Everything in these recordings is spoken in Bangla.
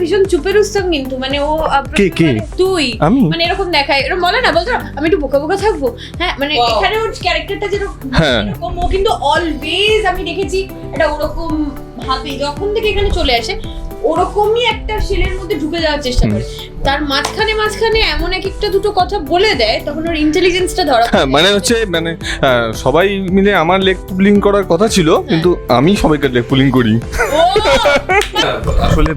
ভীষণ চুপের উৎসব কিন্তু মানে ও কে, কে? মানে তুই আমি? মানে এরকম দেখায় এরকম বলে না বলতো আমি একটু বোকা বোকা থাকব হ্যাঁ মানে. এখানে ওর ক্যারেক্টারটা যেরকম হ্যাঁ। এরকম ও কিন্তু অলওয়েজ আমি দেখেছি এটা ওরকম ভাবে যখন থেকে এখানে চলে আসে ওরকমই একটা শেলের মধ্যে ঢুকে যাওয়ার চেষ্টা করে তার মাঝখানে মাঝখানে এমন এক একটা দুটো কথা বলে দেয় তখন ওর ইন্টেলিজেন্সটা ধরা হ্যাঁ মানে হচ্ছে মানে সবাই মিলে আমার লেগ পুলিং করার কথা ছিল কিন্তু আমি সবাইকে লেগ পুলিং করি। আসলে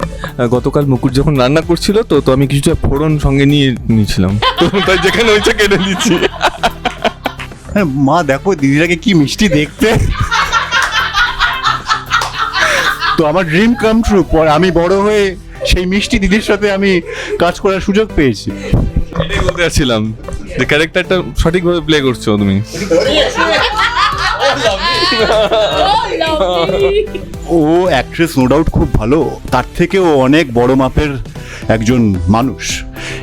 গতকাল মুকুট যখন রান্না করছিল তো তো আমি কিছুটা ফোড়ন সঙ্গে নিয়ে নিয়েছিলাম। তো তাই যেখানে হয়েছে কেটে দিচ্ছি হ্যাঁ, মা দেখো দিদিটাকে কি মিষ্টি দেখতে। তো আমার ড্রিম কাম ট্রু পর আমি বড় হয়ে সেই মিষ্টি দিদির সাথে আমি কাজ করার সুযোগ পেয়েছি। এটাই বলতে যাচ্ছিলাম যে ক্যারেক্টারটা সঠিকভাবে প্লে করছ তুমি। ও অ্যাক্ট্রেস নো ডাউট খুব ভালো। তার থেকেও অনেক বড় মাপের একজন মানুষ।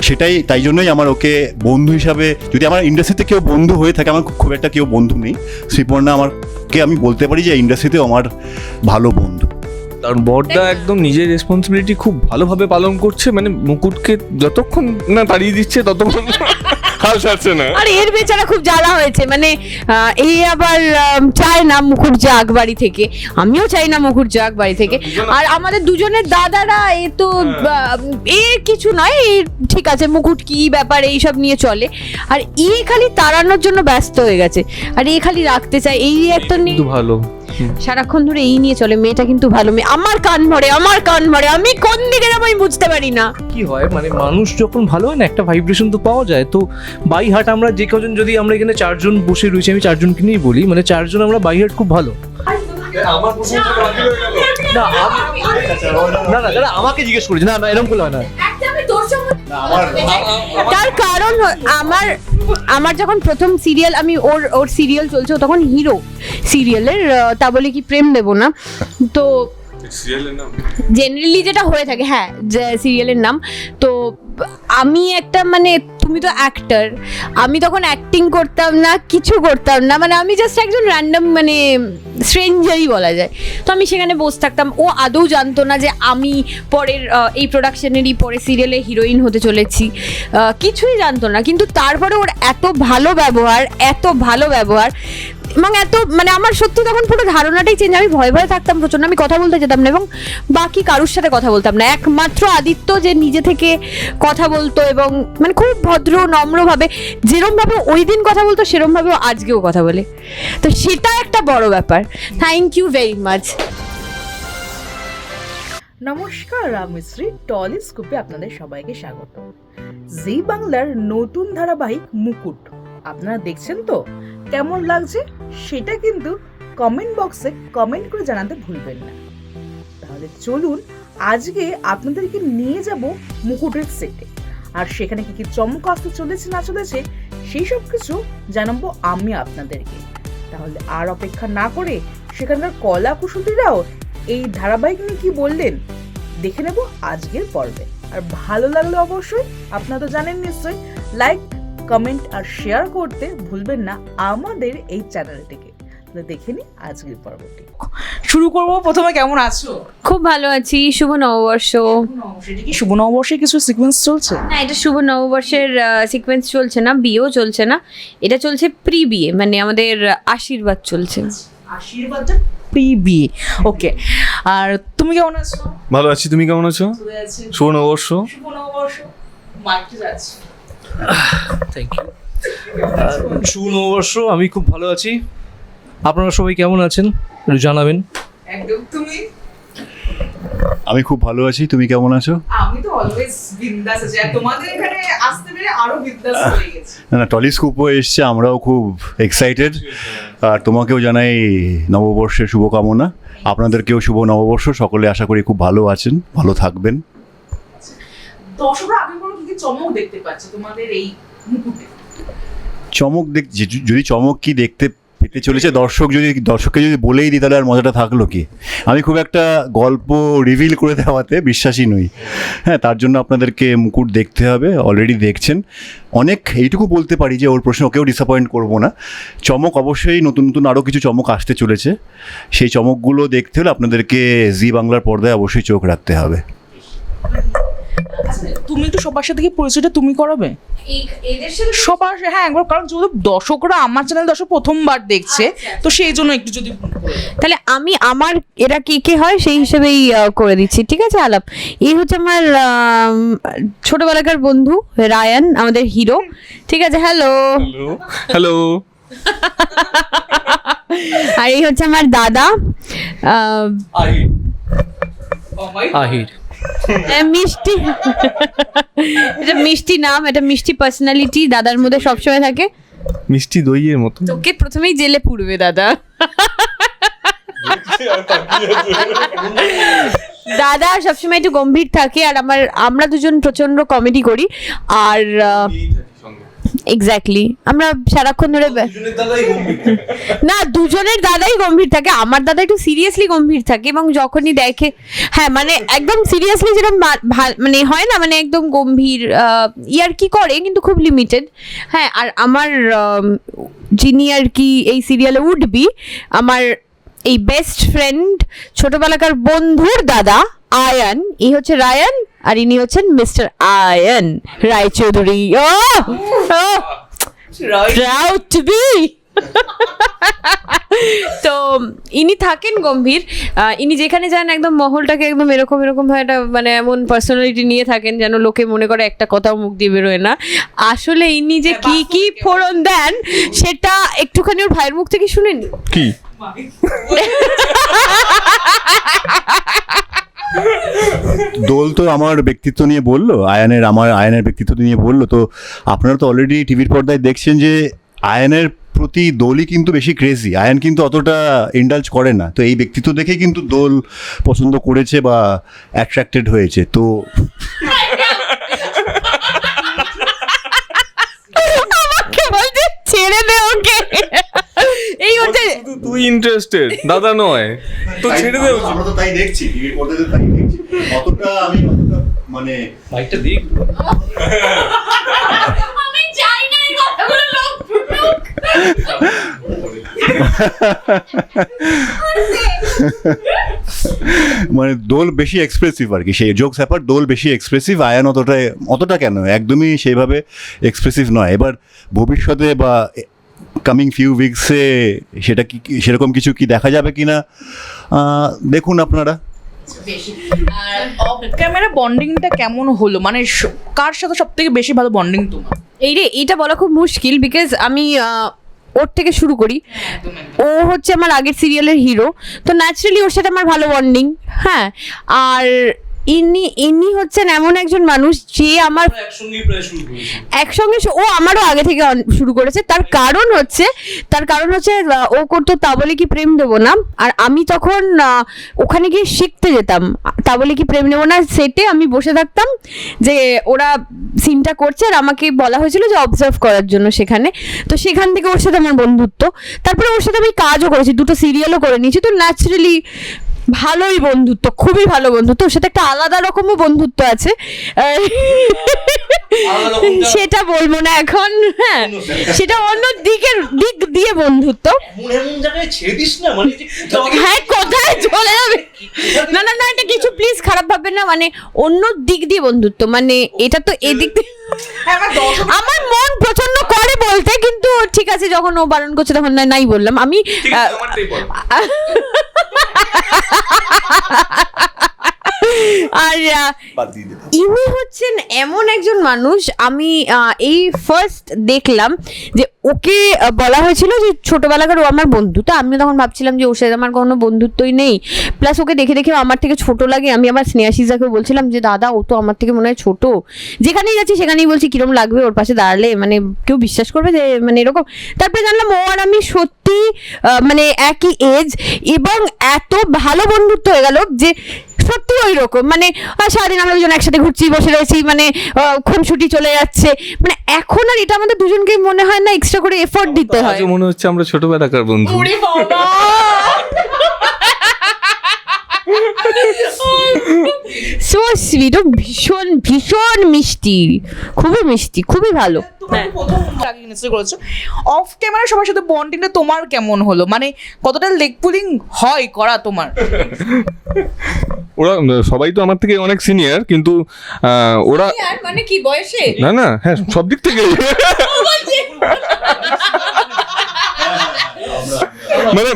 সেটাই তাই জন্যই আমার ওকে বন্ধু হিসাবে যদি আমার ইন্ডাস্ট্রিতে কেউ বন্ধু হয়ে থাকে আমার খুব একটা কেউ বন্ধু নেই। শ্রীপর্ণা আমারকে আমি বলতে পারি যে ইন্ডাস্ট্রিতেও আমার ভালো বন্ধু। কারণ বড়দা একদম নিজের রেসপন্সিবিলিটি খুব ভালোভাবে পালন করছে মানে মুকুটকে যতক্ষণ না তাড়িয়ে দিচ্ছে ততক্ষণ হাল ছাড়ছে না। আর এর বেচারা খুব জ্বালা হয়েছে মানে এই আবার চায় না মুখুর যাক বাড়ি থেকে। আমিও চাই না মুখুর যাক বাড়ি থেকে। আর আমাদের দুজনের দাদারা এ তো আহ, এ কিছু নয় এ ঠিক আছে মুকুট কি ব্যাপার এইসব নিয়ে চলে। আর এ খালি তাড়ানোর জন্য ব্যস্ত হয়ে গেছে। আর এ খালি রাখতে চায় এই একটা নিয়ে ভালো। সারাক্ষণ ধরে এই নিয়ে চলে মেয়েটা কিন্তু ভালো মেয়ে আমার কান ভরে আমার কান ভরে আমি কোন দিকে যাব আমি বুঝতে পারি না কি হয় মানে মানুষ যখন ভালো হয় না একটা ভাইব্রেশন তো পাওয়া যায় তো বাই হার্ট আমরা যে কজন যদি আমরা এখানে চারজন বসে রয়েছি আমি চারজনকে নিয়েই বলি মানে চারজন আমরা বাই হার্ট খুব ভালো না না না দাদা আমাকে জিজ্ঞেস করেছি না না এরকম করলে হয় না তার কারণ আমার আমার যখন প্রথম সিরিয়াল আমি ওর ওর সিরিয়াল চলছে তখন হিরো সিরিয়ালের তা বলে কি প্রেম দেব না। তো জেনারেলি যেটা হয়ে থাকে হ্যাঁ সিরিয়ালের নাম, তো আমি একটা মানে তুমি তো অ্যাক্টার আমি তখন অ্যাক্টিং করতাম না, কিছু করতাম না মানে আমি জাস্ট একজন র্যান্ডম মানে স্ট্রেঞ্জারই বলা যায়। তো আমি সেখানে বসে থাকতাম। ও আদৌ জানতো না যে আমি পরের এই প্রোডাকশনেরই পরে সিরিয়ালে হিরোইন হতে চলেছি। কিছুই জানতো না। কিন্তু তারপরে ওর এত ভালো ব্যবহার, এত ভালো ব্যবহার এবং এত মানে আমার সত্যি তখন পুরো ধারণাটাই চেঞ্জ আমি ভয় ভয়ে থাকতাম প্রচণ্ড আমি কথা বলতে যেতাম না এবং বাকি কারুর সাথে কথা বলতাম না। একমাত্র আদিত্য যে নিজে থেকে কথা বলতো এবং মানে খুব ভদ্র, নম্রভাবে, যেরমভাবে ওই দিন কথা বলতো সেরমভাবে ও আজকেও কথা বলে। তো সেটা একটা বড় ব্যাপার। থ্যাংক ইউ ভেরি মাচ নমস্কার, আমি শ্রী টলি স্কুপে আপনাদের সবাইকে স্বাগত। জি বাংলার নতুন ধারাবাহিক মুকুট, আপনারা দেখছেন তো? কেমন লাগছে সেটা কিন্তু কমেন্ট বক্সে কমেন্ট করে জানাতে ভুলবেন না। তাহলে চলুন আজকে আপনাদেরকে নিয়ে যাব মুকুটের সেটে আর সেখানে কি কি চমক আসতে চলেছে, না চলেছে, সেই সব কিছু জানাব আমি আপনাদেরকে। তাহলে আর অপেক্ষা না করে সেখানকার কলা কুশলীরাও এই ধারাবাহিক নিয়ে কি বললেন দেখে নেব আজকের পর্বে। আর ভালো লাগলে অবশ্যই, আপনারা তো জানেন নিশ্চয়ই লাইক কমেন্ট আর শেয়ার করতে ভুলবেন না আমাদের এই চ্যানেলটিকে দেখে নি আজকের পর্বটি। শুরু করব? প্রথমে কেমন আছো? খুব ভালো আছি। শুভ নববর্ষ। কি শুভ নববর্ষের কিছু সিকোয়েন্স চলছে? না এটা শুভ নববর্ষের সিকোয়েন্স চলছে না বিয়েও চলছে না। এটা চলছে প্রি বিয়ে মানে আমাদের আশীর্বাদ চলছে। আশীর্বাদটা প্রি বিয়ে ওকে আর তুমি কেমন আছো? ভালো আছি। তুমি কেমন আছো। শুভ নববর্ষ। শুভ নববর্ষ। মাইকে যাচ্ছে। থ্যাংক ইউ শুভ নববর্ষ আমি খুব ভালো আছি। আপনারা সবাই কেমন আছেন? একটু জানাবেন। একদম তুমি? আমি খুব ভালো আছি তুমি কেমন আছো? আমি তো অলওয়েজ বিন্দাস আছে আর তোমাদের এখানে আসতে পেরে আরও বিন্দাস হয়ে গেছে। না না টলিস্কোপও এসছে আমরাও খুব এক্সাইটেড আর তোমাকেও জানাই নববর্ষের শুভকামনা। আপনাদেরকেও শুভ নববর্ষ সকলে আশা করি খুব ভালো আছেন ভালো থাকবেন। দর্শকরা কি চমক দেখতে পাচ্ছে তোমাদের এই মুকুটে। চমক দেখ যদি চমক কি দেখতে পেতে চলেছে দর্শক যদি দর্শককে যদি বলেই দিই তাহলে আর মজাটা থাকল কি? আমি খুব একটা গল্প রিভিল করে দেওয়াতে বিশ্বাসী নই। হ্যাঁ তার জন্য আপনাদেরকে মুকুট দেখতে হবে অলরেডি দেখছেন। অনেক এইটুকু বলতে পারি যে ওর প্রশ্ন ওকেও ডিসঅ্যাপয়েন্ট করব না। চমক অবশ্যই নতুন নতুন আরও কিছু চমক আসতে চলেছে। সেই চমকগুলো দেখতে হলে আপনাদেরকে জি বাংলার পর্দায় অবশ্যই চোখ রাখতে হবে। তুমি একটু সবার সাথে কি পরিচয়টা তুমি করাবে? সবার হ্যাঁ একবার কারণ যেহেতু দর্শকরা আমার চ্যানেল দর্শক প্রথমবার দেখছে তো সেই জন্য একটু যদি তাহলে আমি আমার এরা কে কে হয়? সেই হিসেবেই করে দিচ্ছি। ঠিক আছে আলাপ। এই হচ্ছে আমার আম, ছোটবেলাকার বন্ধু রায়ান আমাদের হিরো। ঠিক আছে হ্যালো। হ্যালো। হ্যালো। আর এই হচ্ছে আমার দাদা আহ, আহির। আহ, মিষ্টি। এটা মিষ্টি নাম এটা মিষ্টি পার্সোনালিটি দাদার মধ্যে সবসময় থাকে। মিষ্টি দইয়ের মতো। তোকে প্রথমেই জেলে পুড়বে দাদা। দাদা সবসময় একটু গম্ভীর থাকে আর আমার আমরা দুজন প্রচণ্ড কমেডি করি। আর এক্স্যাক্টলি আমরা সারাক্ষণ ধরে না দুজনের দাদাই গম্ভীর থাকে আমার দাদা একটু সিরিয়াসলি গম্ভীর থাকে এবং যখনই দেখে হ্যাঁ মানে একদম সিরিয়াসলি যেরকম মানে হয় না মানে একদম গম্ভীর ইয়ার কি করে কিন্তু খুব লিমিটেড হ্যাঁ আর আমার যিনি আর কি এই সিরিয়ালে উঠবি আমার এই বেস্ট ফ্রেন্ড ছোটবেলাকার বন্ধুর দাদা আয়ান ই হচ্ছে রায়ান আর ইনি হচ্ছেন মিস্টার আয়ান। রায়চৌধুরী ও! to be! তো ইনি থাকেন গম্ভীর। ইনি যেখানে যান একদম মহলটাকে একদম এরকম এরকম ভাবে একটা মানে এমন পার্সোনালিটি নিয়ে থাকেন যেন লোকে মনে করে একটা কথাও মুখ দিয়ে বেরোয় না। আসলে ইনি যে কি কি ফোড়ন দেন সেটা একটুখানি ওর ভাইয়ের মুখ থেকে শুনেনি কি? দোল তো আমার ব্যক্তিত্ব নিয়ে বলল, আয়ানের, আমার আয়নের ব্যক্তিত্ব নিয়ে বলল। তো আপনারা তো অলরেডি টিভির পর্দায় দেখছেন যে আয়নের প্রতি দোলই কিন্তু বেশি ক্রেজি আয়ন কিন্তু অতটা ইন্ডালজ করে না। তো এই ব্যক্তিত্ব দেখেই কিন্তু দোল পছন্দ করেছে বা অ্যাট্রাক্টেড হয়েছে। তো আমাকে বলছে ছেড়ে দে ওকে। এই হচ্ছে শুধু তুই ইন্টারেস্টেড দাদা নয়। তো ছেড়ে দে ওকে। আমরা তো তাই দেখছি টিভির পর্দায় তো তাই দেখছি। অতটা আমি অতটা মানে বাইকটা দিক আমি চাই না এই কথাগুলো লোক শুনুক। মানে দোল বেশি এক্সপ্রেসিভ আর কি। সেই জোকস ব্যাপার দোল বেশি এক্সপ্রেসিভ আয়ান অতটা অতটা কেন? একদমই সেইভাবে এক্সপ্রেসিভ নয়। এবার ভবিষ্যতে বা কামিং ফিউ উইকসে সেটা কি কি- সেরকম কিছু কি দেখা যাবে কি না দেখুন আপনারা। ক্যামেরা বন্ডিংটা কেমন হলো? মানে কার সাথে সব থেকে বেশি ভালো বন্ডিং তোমার? এই রে, এটা বলা খুব মুশকিল বিকজ আমি ওর থেকে শুরু করি। ও হচ্ছে আমার আগের সিরিয়ালের হিরো তো ন্যাচারালি ওর সাথে আমার ভালো বন্ডিং হ্যাঁ। আর ইনি ইনি হচ্ছেন এমন একজন মানুষ যে আমার একসঙ্গে ও আমারও আগে থেকে শুরু করেছে। তার কারণ হচ্ছে তার কারণ হচ্ছে ও করতো তা বলে কি প্রেম দেবো না। আর আমি তখন ওখানে গিয়ে শিখতে যেতাম। তা বলে কি প্রেম নেব না সেটে আমি বসে থাকতাম যে ওরা সিনটা করছে আর আমাকে বলা হয়েছিল যে অবজার্ভ করার জন্য সেখানে। তো সেখান থেকে ওর সাথে আমার বন্ধুত্ব। তারপরে ওর সাথে আমি কাজও করেছি দুটো সিরিয়ালও করে নিয়েছি। তো ন্যাচারালি ভালোই বন্ধুত্ব খুবই ভালো বন্ধুত্ব। সেটা সাথে একটা আলাদা রকমও বন্ধুত্ব আছে। সেটা বলব না এখন হ্যাঁ। সেটা অন্য দিকের দিক দিয়ে বন্ধুত্ব। মানে হ্যাঁ কোথায় চলে যাবে? না না না এটা কিছু প্লিজ খারাপ ভাবে না মানে অন্য দিক দিয়ে বন্ধুত্ব মানে এটা তো এদিক দিয়ে হ্যাঁ আমার মন প্রচণ্ড করে বলতে কিন্তু ঠিক আছে যখন ও বারণ করছে তখন না- নাই বললাম। আমি আর ইনি হচ্ছেন এমন একজন মানুষ আমি এই ফার্স্ট দেখলাম যে ওকে বলা হয়েছিল যে ছোটবেলাকার ও আমার বন্ধু। তো আমিও তখন ভাবছিলাম যে ওর সাথে আমার কোনো বন্ধুত্বই নেই। প্লাস ওকে দেখে দেখে আমার থেকে ছোট লাগে। আমি আমার স্নেহাশিজাকে বলছিলাম যে দাদা ও তো আমার থেকে মনে হয় ছোট। যেখানেই যাচ্ছি সেখানেই বলছি কিরম লাগবে ওর পাশে দাঁড়ালে? মানে কেউ বিশ্বাস করবে যে মানে এরকম। তারপরে জানলাম ও আর আমি সত্যি মানে একই এজ এবং এত ভালো বন্ধুত্ব হয়ে গেল যে সত্যি ওই রকম। মানে সারাদিন আমরা দুজন একসাথে ঘুরছি বসে রয়েছি মানে আহ, খুনসুটি চলে যাচ্ছে। মানে এখন আর এটা আমাদের দুজনকে মনে হয় না এক্সট্রা করে এফোর্ট দিতে হয়। মনে হচ্ছে আমরা ছোটবেলাকার বন্ধু ওরে বাবা সো সুইট ও ভীষণ ভীষণ মিষ্টি। খুবই মিষ্টি খুবই ভালো। করেছ অফ ক্যামেরা সবার সাথে বন্ডিংটা তোমার কেমন হলো? মানে কতটা লেগ পুলিং হয় করা তোমার? ওরা সবাই তো আমার থেকে অনেক সিনিয়র কিন্তু ওরা মানে কি বয়সে? না না হ্যাঁ সব দিক থেকে মানে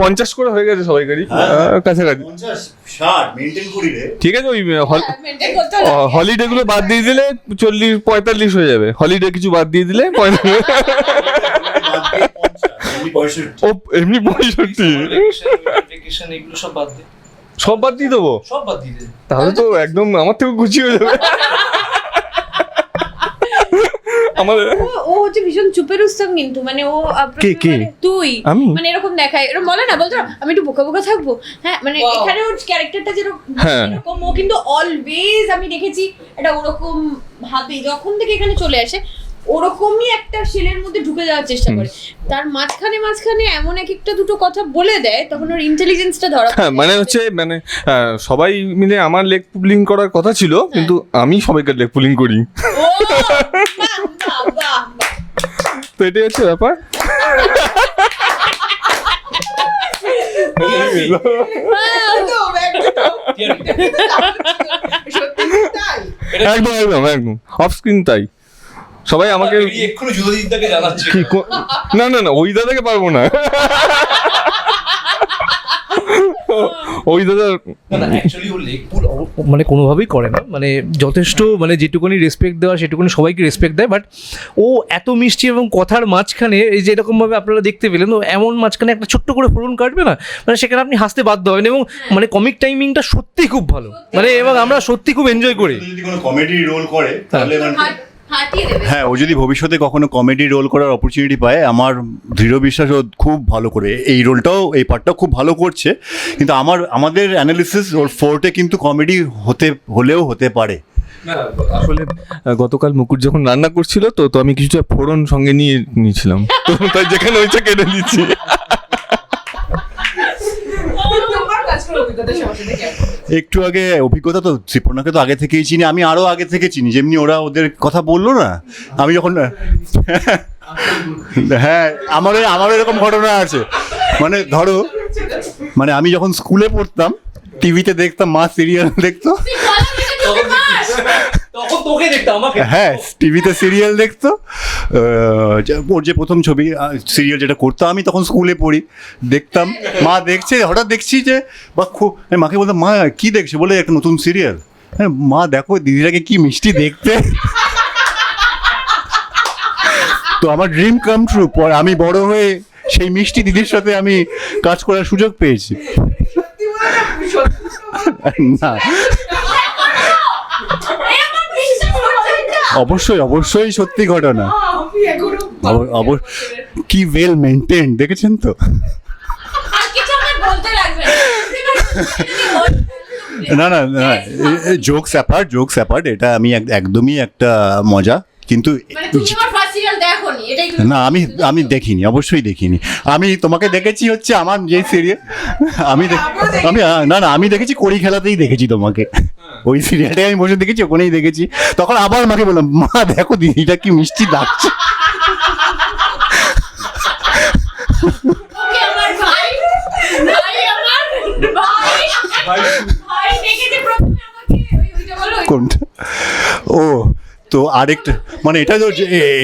পঞ্চাশ করে হয়ে গেছে সবাইকারই আহ, কাছাকাছি। ঠিক আছে ওই করতে হলিডে গুলো বাদ দিয়ে দিলে চল্লিশ পঁয়তাল্লিশ হয়ে যাবে। হলিডে কিছু বাদ দিয়ে দিলে পঁয়তাল্লিশ। ও এমনি পঁয়ষট্টি। এগুলো সব বাদ দে। সব বাদ দিয়ে দেবো? সব বাদ দিয়ে তাহলে তো একদম আমার থেকে গুছিয়ে হয়ে যাবে। আমার ও- ও হচ্ছে ভীষণ চুপে রুস্তম কিন্তু মানে ও কে, কে? মানে তুই আমি? মানে এরকম দেখায় এরকম বলে না বলতো আমি একটু বোকা বোকা থাকব হ্যাঁ মানে. এখানে ওর ক্যারেক্টারটা যেরকম হ্যাঁ। এরকম ও কিন্তু অলওয়েজ আমি দেখেছি এটা ওরকম ভাবে যখন থেকে এখানে চলে আসে ওরকমই একটা শেলের মধ্যে ঢুকে যাওয়ার চেষ্টা করে তার মাঝখানে মাঝখানে এমন এক একটা দুটো কথা বলে দেয় তখন ওর ইন্টেলিজেন্সটা ধরা হ্যাঁ মানে হচ্ছে মানে সবাই মিলে আমার লেগ পুলিং করার কথা ছিল কিন্তু আমি সবাইকে লেগ পুলিং করি তো এটাই হচ্ছে ব্যাপার? একদম একদম একদম। অফ স্ক্রিন তাই। সবাই আমাকে না না না ওই দাদাকে পারব না। ওই দাদা মানে কোনোভাবেই করে না। মানে যথেষ্ট মানে যেটুকুনি রেসপেক্ট দেওয়া সেটুকুনি সবাইকে রেসপেক্ট দেয় বাট ও এত মিষ্টি এবং কথার মাঝখানে এই যে এরকমভাবে আপনারা দেখতে পেলেন ও এমন মাঝখানে একটা ছোট্ট করে ফোরন কাটবে না মানে সেখানে আপনি হাসতে বাধ্য হবেন এবং মানে কমিক টাইমিংটা সত্যিই খুব ভালো। মানে এবং আমরা সত্যি খুব এনজয় করি। যদি কোনো কমেডি রোল করে তাহলে হ্যাঁ ও যদি ভবিষ্যতে কখনো কমেডি রোল করার অপরচুনিটি পায় আমার দৃঢ় বিশ্বাস ও খুব ভালো করে এই রোলটাও এই পার্টটাও খুব ভালো করছে। কিন্তু আমার আমাদের অ্যানালিসিস ওর ফোর্টে কিন্তু কমেডি হতে হলেও হতে পারে। আসলে গতকাল মুকুট যখন রান্না করছিল তো তো আমি কিছুটা ফোড়ন সঙ্গে নিয়ে নিয়েছিলাম। তো তাই যেখানে হয়েছে কেটে দিচ্ছি তোমার কাজ করার অভিজ্ঞতা সবার সাথে কেমন? একটু আগে অভিজ্ঞতা তো শ্রীপর্ণাকে তো আগে থেকেই চিনি, আমি আরও আগে থেকে চিনি, যেমনি ওরা ওদের কথা বলল না, আমি যখন হ্যাঁ আমার আমারও এরকম ঘটনা আছে। মানে ধরো মানে আমি যখন স্কুলে পড়তাম, টিভিতে দেখতাম, মা সিরিয়াল দেখতো তখন তোকে দেখতে আমাকে। হ্যাঁ টিভিতে সিরিয়াল দেখতো। ওর যে প্রথম ছবি সিরিয়াল যেটা করতো আমি তখন স্কুলে পড়ি। দেখতাম। মা দেখছে হঠাৎ দেখছি যে বা খুব মাকে বলতাম মা কি দেখছে? বলে একটা নতুন সিরিয়াল হ্যাঁ মা দেখো দিদিটাকে কি মিষ্টি দেখতে? তো আমার ড্রিম কাম ট্রু পর আমি বড় হয়ে সেই মিষ্টি দিদির সাথে আমি কাজ করার সুযোগ পেয়েছি। না, সত্যি না এই আমার বিশ্বাস হচ্ছে না। অবশ্যই অবশ্যই সত্যি ঘটনা। কি ওয়েল মেনটেন দেখেছেন তো? না। না না জোক স্যাপার জোক স্যাপার এটা আমি এক- একদমই একটা মজা কিন্তু না আমি আমি দেখিনি অবশ্যই দেখিনি। আমি তোমাকে দেখেছি হচ্ছে আমার যে সিরিয়াল আমি আমি না না আমি দেখেছি কড়ি খেলাতেই দেখেছি তোমাকে। ওই সিরিয়ালটাই আমি বসে দেখেছি ওখানেই দেখেছি। তখন আবার মাকে বললাম মা দেখো দিদিটা কি মিষ্টি ডাকছে ওকে আমার ভাই ভাই আমার ভাই ভাই দেখেছে প্রথমে আমাকে। ওই ওইটা বলো ওই- কোনটা? ও তো আরেকটা মানে এটা তো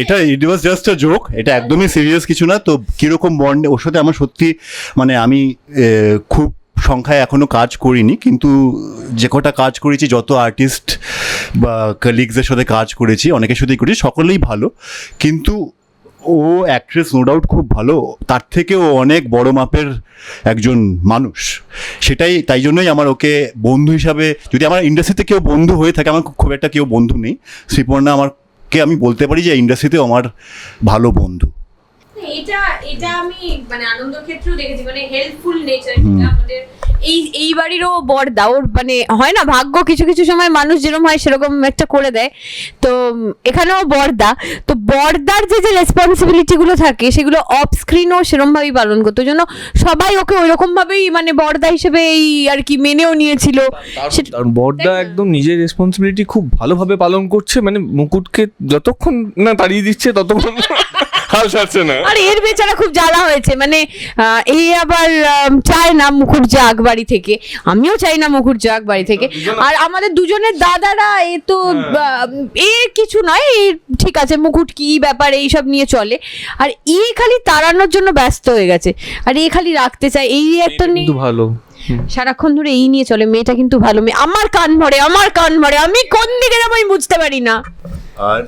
এটা ইট ওয়াজ জাস্ট আ জোক এটা একদমই সিরিয়াস কিছু না। তো কীরকম বন্ড ওর সাথে আমার সত্যি মানে আমি খুব সংখ্যায় এখনও কাজ করিনি, কিন্তু যে কটা কাজ করেছি, যত আর্টিস্ট বা কলিগসদের সাথে কাজ করেছি, অনেকের সাথেই করেছি, সকলেই ভালো। কিন্তু ও অ্যাক্ট্রেস নো ডাউট খুব ভালো। তার থেকেও অনেক বড় মাপের একজন মানুষ। সেটাই, তাই জন্যই আমার ওকে বন্ধু হিসাবে, যদি আমার ইন্ডাস্ট্রিতে কেউ বন্ধু হয়ে থাকে, আমার খুব একটা কেউ বন্ধু নেই। শ্রীপর্ণা, আমারকে আমি বলতে পারি যে ইন্ডাস্ট্রিতেও আমার ভালো বন্ধু। এটা এটা আমি মানে আনন্দ ক্ষেত্রেও দেখেছি মানে হেল্পফুল নেচার আমাদের এই এই বাড়িরও বর্দা ওর মানে হয় না ভাগ্য কিছু কিছু সময় মানুষ যেরকম হয় সেরকম একটা করে দেয়। তো এখানেও বর্দা। তো বর্দার যে যে রেসপন্সিবিলিটি গুলো থাকে সেগুলো অফ স্ক্রিনও সেরকম ভাবেই পালন করতো। ওই জন্য সবাই ওকে ওইরকম ভাবেই মানে বর্দা হিসেবে এই আর কি মেনেও নিয়েছিল। সেটা- বড়দা একদম নিজের রেসপন্সিবিলিটি খুব ভালোভাবে পালন করছে মানে মুকুটকে যতক্ষণ না তাড়িয়ে দিচ্ছে ততক্ষণ না? আর এর বেচারা খুব জ্বালা হয়েছে মানে আহ, এই আবার চায় না মুখুর যাক বাড়ি থেকে। আমিও চাই না মুখুর যাক বাড়ি থেকে। আর আমাদের দুজনের দাদারা এ তো আহ, এ কিছু নয় এ ঠিক আছে মুকুট কি ব্যাপার এইসব নিয়ে চলে। আর এ খালি তাড়ানোর জন্য ব্যস্ত হয়ে গেছে। আর এ খালি রাখতে চায়। এই একটা নিয়ে ভালো। সারাক্ষণ ধরে এই নিয়ে চলে মেয়েটা কিন্তু ভালো মেয়ে। আমার কান ভরে আমার কান ভরে আমি কোন দিকে যাব আমি বুঝতে পারি না। আর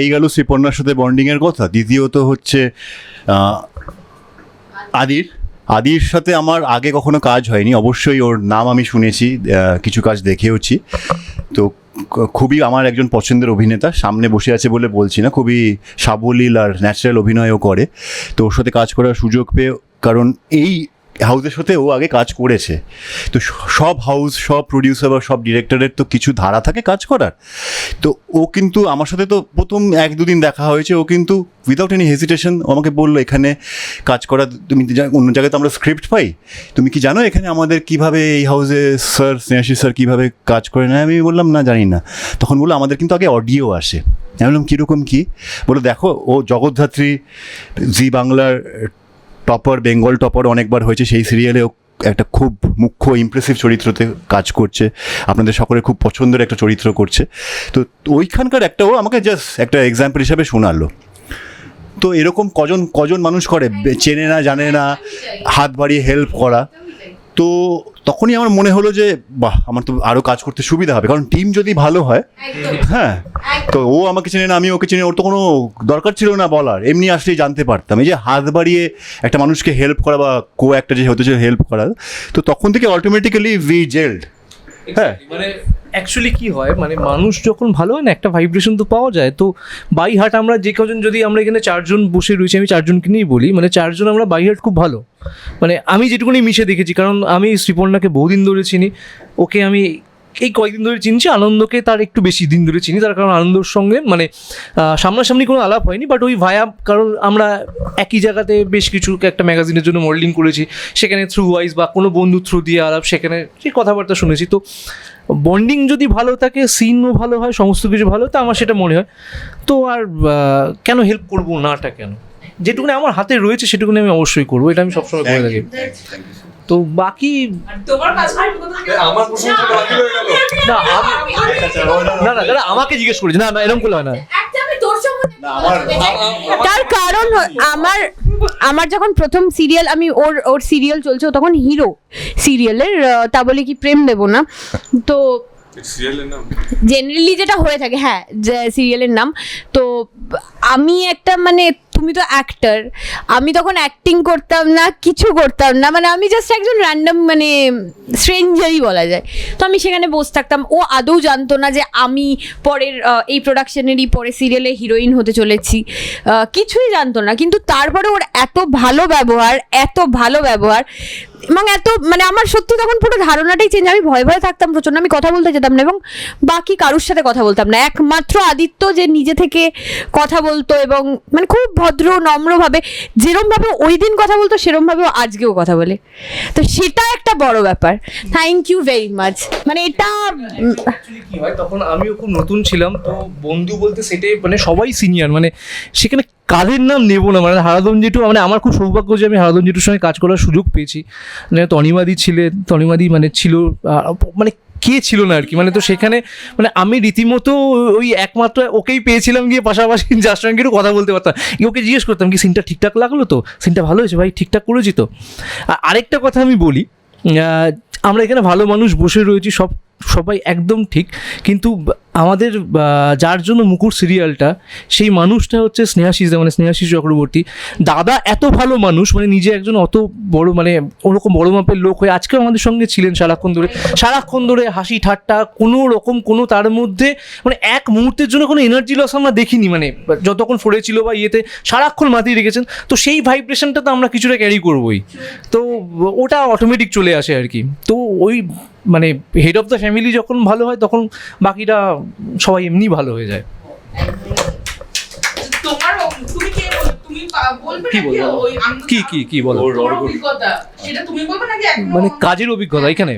এই গেল শ্রীপর্ণার সাথে বন্ডিংয়ের কথা। দ্বিতীয়ত হচ্ছে আদির। আদির সাথে আমার আগে কখনো কাজ হয়নি। অবশ্যই ওর নাম আমি শুনেছি কিছু কাজ দেখেওছি। তো খুবই আমার একজন পছন্দের অভিনেতা সামনে বসে আছে বলে বলছি না খুবই সাবলীল আর ন্যাচারাল অভিনয়ও করে। তো ওর সাথে কাজ করার সুযোগ পেয়ে কারণ এই হাউসের সাথে ও আগে কাজ করেছে। তো সব হাউস, সব প্রডিউসার বা সব ডিরেক্টরের তো কিছু ধারা থাকে কাজ করার। তো ও কিন্তু আমার সাথে তো প্রথম এক দুদিন দেখা হয়েছে, ও কিন্তু উইদাউট এনি হেজিটেশন আমাকে বলল, এখানে কাজ করা, তুমি অন্য জায়গায় তো আমরা স্ক্রিপ্ট পাই। তুমি কি জানো এখানে আমাদের কীভাবে এই হাউসে স্যার স্নেহাশিস স্যার কীভাবে কাজ করে না আমি বললাম, না, জানি না। তখন বলল, আমাদের কিন্তু আগে অডিও আসে। আমি বললাম, কীরকম কী? বলে দেখো, ও জগদ্ধাত্রী জি বাংলার টপার বেঙ্গল টপার অনেকবার হয়েছে। সেই সিরিয়ালেও একটা খুব মুখ্য ইমপ্রেসিভ চরিত্রতে কাজ করছে। আপনাদের সকলের খুব পছন্দের একটা চরিত্র করছে। তো ওইখানকার একটা ও আমাকে জাস্ট একটা এক্সাম্পল হিসাবে শোনালো। তো এরকম কজন কজন মানুষ করে? চেনে না জানে না হাত বাড়িয়ে হেল্প করা। তো তখনই আমার মনে হলো যে বাহ আমার তো আরও কাজ করতে সুবিধা হবে। কারণ টিম যদি ভালো হয় হ্যাঁ তো ও আমাকে চেনে না আমি ওকে চেনে ওর তো কোনো দরকার ছিল না বলার। এমনি আসলেই জানতে পারতাম। এই যে হাত বাড়িয়ে একটা মানুষকে হেল্প করা বা কো একটা যে হতে হেল্প করা তো তখন থেকে অটোমেটিক্যালি উই জেল্ড হ্যাঁ। মানে অ্যাকচুয়ালি কি হয় মানে মানুষ যখন ভালো হয় না, একটা ভাইব্রেশন তো পাওয়া যায়। তো বাই হার্ট আমরা যে কজন যদি আমরা এখানে চারজন বসে রয়েছি, আমি চারজনকে নিয়েই বলি মানে চারজন আমরা বাই হার্ট খুব ভালো। মানে আমি যেটুকুনি মিশে দেখেছি, কারণ আমি শ্রীপর্ণাকে বহুদিন ধরে চিনি, ওকে আমি এই কয়েকদিন ধরে চিনছি আনন্দকে তার একটু বেশি দিন ধরে চিনি তার কারণ আনন্দর সঙ্গে মানে সামনাসামনি কোনো আলাপ হয়নি বাট ওই ভায়া কারণ আমরা একই জায়গাতে বেশ কিছু একটা ম্যাগাজিনের জন্য মডেলিং করেছি সেখানে থ্রু ওয়াইজ বা কোনো বন্ধু থ্রু দিয়ে আলাপ সেখানে সেই কথাবার্তা শুনেছি তো বন্ডিং যদি ভালো থাকে সিনও ভালো হয় সমস্ত কিছু ভালো তো আমার সেটা মনে হয়। তো আর কেন হেল্প করব নাটা কেন? যেটুকুনি আমার হাতে রয়েছে সেটুকুনি আমি অবশ্যই করব এটা আমি সবসময় করে থাকি। তো বাকি না না না দাদা আমাকে জিজ্ঞেস করেছি না না এরকম করলে হয় না। তোর সম্বন্ধে তার কারণ আমার আমার যখন প্রথম সিরিয়াল আমি ওর ওর সিরিয়াল চলছে ও তখন হিরো সিরিয়ালের তা বলে কি প্রেম দেব না। তো জেনারেলি যেটা হয়ে থাকে হ্যাঁ যে সিরিয়ালের নাম। তো আমি একটা মানে তুমি তো অ্যাক্টার আমি তখন অ্যাক্টিং করতাম না, কিছু করতাম না। মানে আমি জাস্ট একজন র্যান্ডম মানে স্ট্রেঞ্জারই বলা যায়। তো আমি সেখানে বসে থাকতাম। ও আদৌ জানতো না যে আমি পরের এই প্রোডাকশনেরই পরে সিরিয়ালে হিরোইন হতে চলেছি। কিছুই জানতো না। কিন্তু তারপরে ওর এত ভালো ব্যবহার, এত ভালো ব্যবহার এবং এত মানে আমার সত্যি তখন পুরো ধারণাটাই চেঞ্জ আমি ভয় ভয়ে থাকতাম প্রচণ্ড আমি কথা বলতে যেতাম না এবং বাকি কারুর সাথে কথা বলতাম না। একমাত্র আদিত্য যে নিজে থেকে কথা বলতো এবং মানে খুব ভদ্র, নম্রভাবে, যেরমভাবে ওই দিন কথা বলতো সেরমভাবে ও আজকেও কথা বলে। তো সেটা একটা বড় ব্যাপার। থ্যাংক ইউ ভেরি মাচ মানে এটা কি হয়, তখন আমিও খুব নতুন ছিলাম, তো বন্ধু বলতে সেটাই মানে সবাই সিনিয়র মানে সেখানে কাদের নাম নেব না? মানে হারাদন জেঠু মানে আমার খুব সৌভাগ্য যে আমি হারাদন জেঠুর সঙ্গে কাজ করার সুযোগ পেয়েছি। মানে তনিমাদি ছিলেন, তনিমাদি মানে ছিল মানে কে ছিল না আর কি? মানে তো সেখানে মানে আমি রীতিমতো ওই একমাত্র ওকেই পেয়েছিলাম গিয়ে পাশাপাশি যার সঙ্গে একটু কথা বলতে পারতাম। ওকে জিজ্ঞেস করতাম কি, সিনটা ঠিকঠাক লাগল তো? সিনটা ভালো হয়েছে ভাই? ঠিকঠাক করেছি তো? আর আরেকটা কথা আমি বলি আমরা এখানে ভালো মানুষ বসে রয়েছি, সব, সবাই একদম ঠিক। কিন্তু আমাদের যার জন্য মুকুট সিরিয়ালটা সেই মানুষটা হচ্ছে স্নেহাশিস মানে স্নেহাশিস চক্রবর্তী। দাদা এত ভালো মানুষ মানে নিজে একজন অত বড় মানে ওরকম বড় মাপের লোক হয়ে আজকেও আমাদের সঙ্গে ছিলেন সারাক্ষণ ধরে। সারাক্ষণ ধরে হাসি ঠাট্টা, কোনো রকম, কোনো তার মধ্যে মানে এক মুহূর্তের জন্য কোনো এনার্জি লস আমরা দেখিনি মানে যতক্ষণ ফোরে ছিল বা ইয়েতে, সারাক্ষণ মাতিয়ে রেখেছেন। তো সেই ভাইব্রেশনটা তো আমরা কিছুটা ক্যারি করবোই। তো ওটা অটোমেটিক চলে আসে আর কি। তো ওই মানে হেড অফ দ্য ফ্যামিলি যখন ভালো হয়, তখন বাকিটা সবাই এমনি ভালো হয়ে যায়। তোমার তুমি কে কি কি কি কি বলো? তোমার অভিজ্ঞতা। সেটা তুমি বলবে নাকি এখনও? মানে কাজের অভিজ্ঞতা এখানে।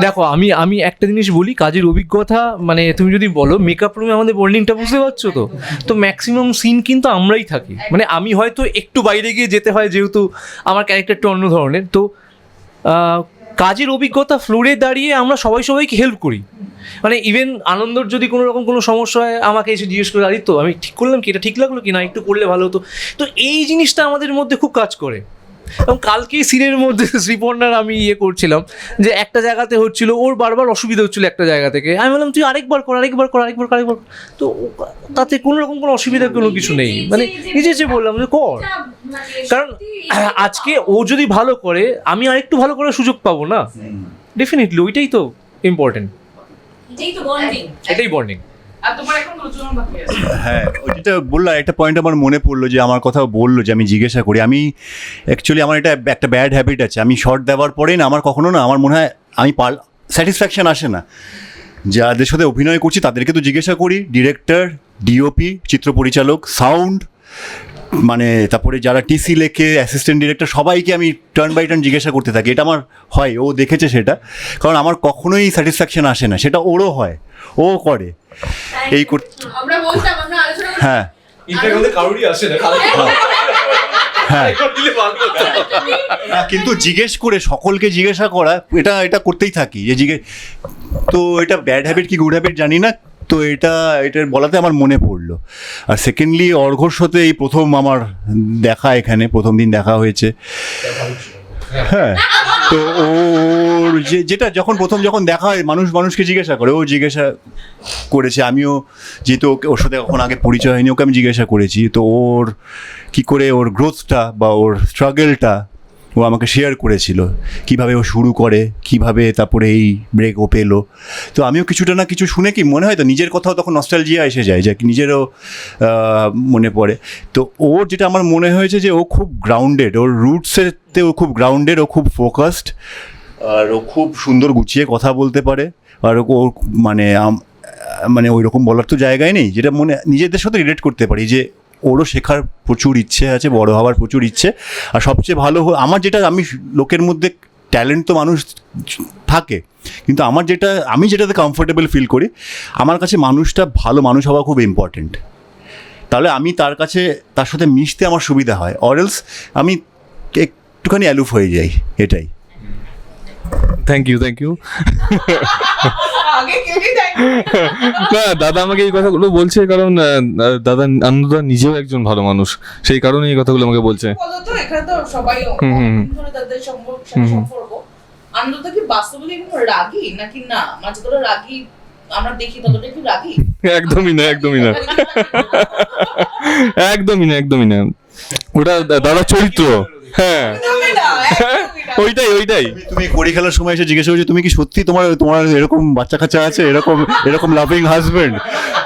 দেখো আমি আমি একটা জিনিস বলি কাজের অভিজ্ঞতা মানে তুমি যদি বলো মেকআপ রুমে আমাদের বন্ডিংটা বুঝতে পারছ তো? তো ম্যাক্সিমাম সিন কিন্তু আমরাই থাকি। মানে আমি হয়তো একটু বাইরে গিয়ে যেতে হয় যেহেতু আমার ক্যারেক্টারটা অন্য ধরনের। তো আহ, কাজের অভিজ্ঞতা ফ্লোরে দাঁড়িয়ে আমরা সবাই সবাইকে হেল্প করি। মানে ইভেন আনন্দর যদি কোনো রকম কোনো সমস্যা হয়, আমাকে এসে জিজ্ঞেস করে, আদিত্য, আমি ঠিক করলাম কি? এটা ঠিক লাগল কি? না, একটু করলে ভালো হতো। তো এই জিনিসটা আমাদের মধ্যে খুব কাজ করে। এবং কালকেই সিনের মধ্যে শ্রীপর্ণার আমি ইয়ে করছিলাম যে একটা জায়গাতে হচ্ছিল ওর বারবার অসুবিধা হচ্ছিল একটা জায়গা থেকে। আমি বললাম তুই আরেকবার কর আরেকবার কর আরেকবার কর আরেকবার কর। তো তাতে কোনো রকম কোনো অসুবিধা কোনো কিছু নেই। মানে নিজে যে বললাম যে কর। কারণ আজকে ও যদি ভালো করে আমি আরেকটু ভালো করার সুযোগ পাবো না? ডেফিনেটলি ওইটাই তো ইম্পর্টেন্ট এটাই তো বন্ডিং এটাই বন্ডিং হ্যাঁ যেটা বললাম, একটা পয়েন্ট আমার মনে পড়ল যে, আমার কথাও বলল যে, আমি জিজ্ঞাসা করি। আমি অ্যাকচুয়ালি আমার এটা একটা ব্যাড হ্যাবিট আছে। আমি শর্ট দেওয়ার পরে না, আমার কখনো না, আমার মনে হয় আমি পার স্যাটিসফ্যাকশন আসে না। যাদের সাথে অভিনয় করছি, তাদেরকে তো জিজ্ঞাসা করি। ডিরেক্টর ডিওপি চিত্র পরিচালক সাউন্ড মানে তারপরে যারা টিসি লেখে অ্যাসিস্ট্যান্ট ডিরেক্টর সবাইকে আমি টার্ন বাই টার্ন জিজ্ঞাসা করতে থাকি। এটা আমার হয় ও দেখেছে সেটা। কারণ আমার কখনোই স্যাটিসফ্যাকশন আসে না সেটা ওরও হয় ও করে। এই কর- আমরা বলতাম আমরা হ্যাঁ। আসে না হ্যাঁ। কিন্তু জিজ্ঞেস করে সকলকে জিজ্ঞাসা করা এটা এটা করতেই থাকি। যে জিজ্ঞেস তো এটা ব্যাড হ্যাবিট কি গুড হ্যাবিট জানি না। তো এটা এটার বলাতে আমার মনে পড়ল। আর সেকেন্ডলি অর্ঘর সাথে এই প্রথম আমার দেখা এখানে, প্রথম দিন দেখা হয়েছে। হ্যাঁ তো ওর যে, যেটা যখন প্রথম যখন দেখা হয়, মানুষ, মানুষকে জিজ্ঞাসা করে, ও জিজ্ঞাসা করেছে, আমিও যেহেতু ওকে- ওর সাথে কখন আগে পরিচয় হয়নি, ওকে আমি জিজ্ঞাসা করেছি। তো ওর কি করে ওর গ্রোথটা বা ওর স্ট্রাগলটা ও আমাকে শেয়ার করেছিল। কীভাবে ও শুরু করে, কীভাবে তারপরে এই ব্রেক ও পেল। তো আমিও কিছুটা না কিছু শুনে কি মনে হয় তো নিজের কথাও তখন নস্টালজিয়া এসে যায় যে নিজেরও মনে পড়ে। তো ওর যেটা আমার মনে হয়েছে যে ও খুব গ্রাউন্ডেড ওর রুটসেতে ও খুব গ্রাউন্ডেড ও খুব ফোকাসড আর ও খুব সুন্দর গুছিয়ে কথা বলতে পারে। আর ও মানে মানে ওই রকম বলার তো জায়গায় নেই। যেটা মনে, নিজেদের সাথে রিলেট করতে পারি যে ওরও শেখার প্রচুর ইচ্ছে আছে, বড় হওয়ার প্রচুর ইচ্ছে। আর সবচেয়ে ভালো আমার যেটা, আমি লোকের মধ্যে ট্যালেন্ট তো মানুষ থাকে, কিন্তু আমার যেটা, আমি যেটাতে কমফোর্টেবল ফিল করি, আমার কাছে মানুষটা ভালো মানুষ হওয়া খুব ইম্পর্টেন্ট তাহলে আমি তার কাছে, তার সাথে মিশতে আমার সুবিধা হয় অরেলস আমি একটুখানি অ্যালুফ হয়ে যাই, এটাই। থ্যাংক ইউ থ্যাংক ইউ না। দাদা আমাকে এই কথাগুলো বলছে কারণ দাদা আনন্দদা নিজেও একজন ভালো মানুষ। সেই কারণে এই কথাগুলো আমাকে বলছে। একদমই না একদমই না। একদমই না একদমই না। ওটা দা- দাদার চরিত্র। হ্যাঁ। ওইটাই ওইটাই। তুমি কড়ি খেলার সময় এসে জিজ্ঞেস করছ তুমি কি সত্যি তোমার তোমার এরকম বাচ্চা কাচ্চা আছে? এরকম এরকম লাভিং হাজবেন্ড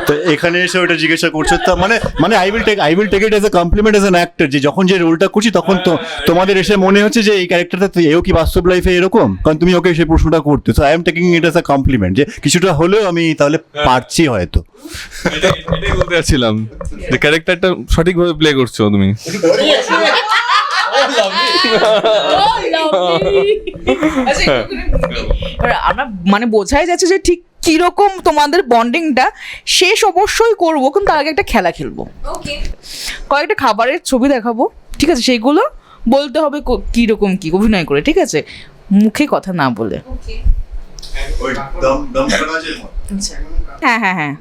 তো এখানে এসে ওটা জিজ্ঞাসা করছ। তা মানে মানে I will take I will take it as a compliment as an actor যে যখন যে রোলটা করছি তখন তো তোমাদের এসে মনে হচ্ছে যে এই ক্যারেক্টারটা তো এও কি বাস্তব লাইফে এরকম? কারণ তুমি ওকে সেই প্রশ্নটা করতে। So I am taking it as a compliment যে কিছুটা হলেও আমি তাহলে পারছি হয়তো। এটাই বলতে যে ক্যারেক্টারটা সঠিকভাবে প্লে করছ তুমি। এবার আমরা মানে বোঝাই যাচ্ছে যে ঠিক কীরকম তোমাদের বন্ডিংটা শেষ অবশ্যই করব কিন্তু তার আগে একটা খেলা খেলব। কয়েকটা খাবারের ছবি দেখাবো ঠিক আছে? সেইগুলো বলতে হবে কো- কীরকম কি অভিনয় করে ঠিক আছে? মুখে কথা না বলে। হ্যাঁ হ্যাঁ। হ্যাঁ।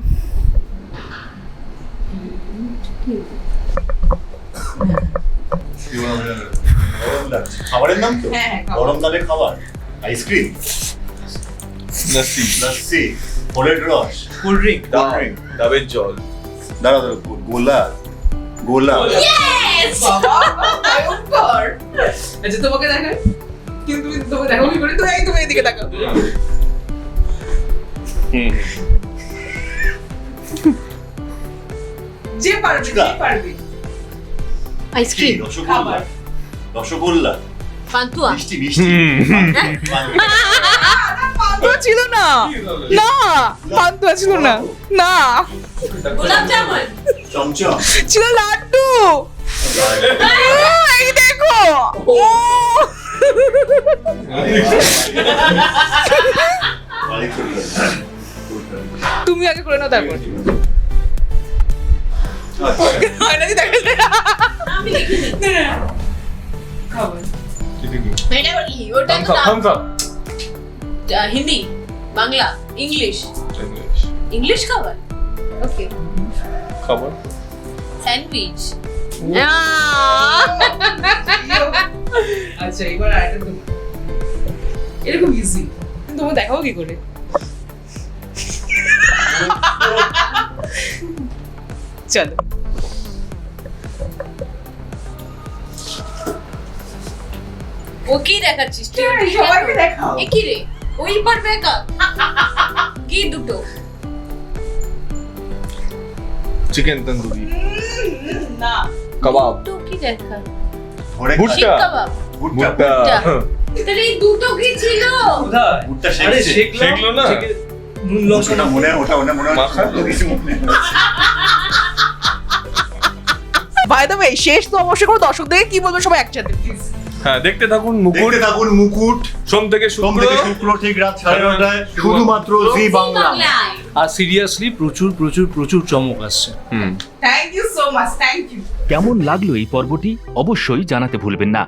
হ্যাঁ খাবারের নাম তো হ্যাঁ, হ্যাঁ, খাবার। গরম দালে খাবার। আইসক্রিম লস্যি লস্যি ফলের রস কোল্ড ড্রিঙ্ক ডাবের জল। দাঁড়া দাঁড়া গোলা। গোলা। আচ্ছা তোমাকে দেখাই কিন্তু তুমি দেখো কি করে তুমি তুমি এদিকে তাকাও। যে পারবে যে পারবে। Ice cream rosogolla. Rasgulla. Pantua. মিষ্টি মিষ্টি। পান্তুয়া ছিল না। না পান্তুয়া ছিল না। না। গোলাপ জামুন। চমচম। ছিল লাড্ডু। ও, এই দেখো। ও। তুমি আগে করে নাও তারপর। হয় না দেখা? যায় খাবার এটা কি ওটা তো Thums Up Hindi Bangla English. English খাবার ওকে খাবার স্যান্ডউইচ আচ্ছা এবার আরেকটা তুমি এরকম ইজি তোমার দেখাও কি করে? চলো। ও কি দেখাচ্ছিস তুই হ্যাঁ, সবাইকে দেখাও। দেখাও। এ কি রে? ওই পার বেকা কি দুটো? চিকেন তন্দুরি না। কাবাব দুটো কি দেখা? ভুট্টা। কাবাব। ভুট্টা। তাহলে এই দুটো কি ছিল? ভুট্টা। শেখলো না? নুন লঙ্কা মনে ওটা ওটা মনে মাখা? কিছু মনে বাই দ্য ওয়ে শেষ তো অবশ্যই কোনো দর্শকদের কি বলব সবাই একসাথে প্লিজ হ্যাঁ দেখতে থাকুন মুকুট। দেখতে থাকুন মুকুট। সোম থেকে সোম শুক্র থেকে শুক্র ঠিক রাত সাড়ে নটায় শুধুমাত্র জি বাংলা। আর সিরিয়াসলি প্রচুর প্রচুর প্রচুর চমক আসছে। হুম। Thank you so much thank you কেমন লাগল এই পর্বটি? অবশ্যই জানাতে ভুলবেন না।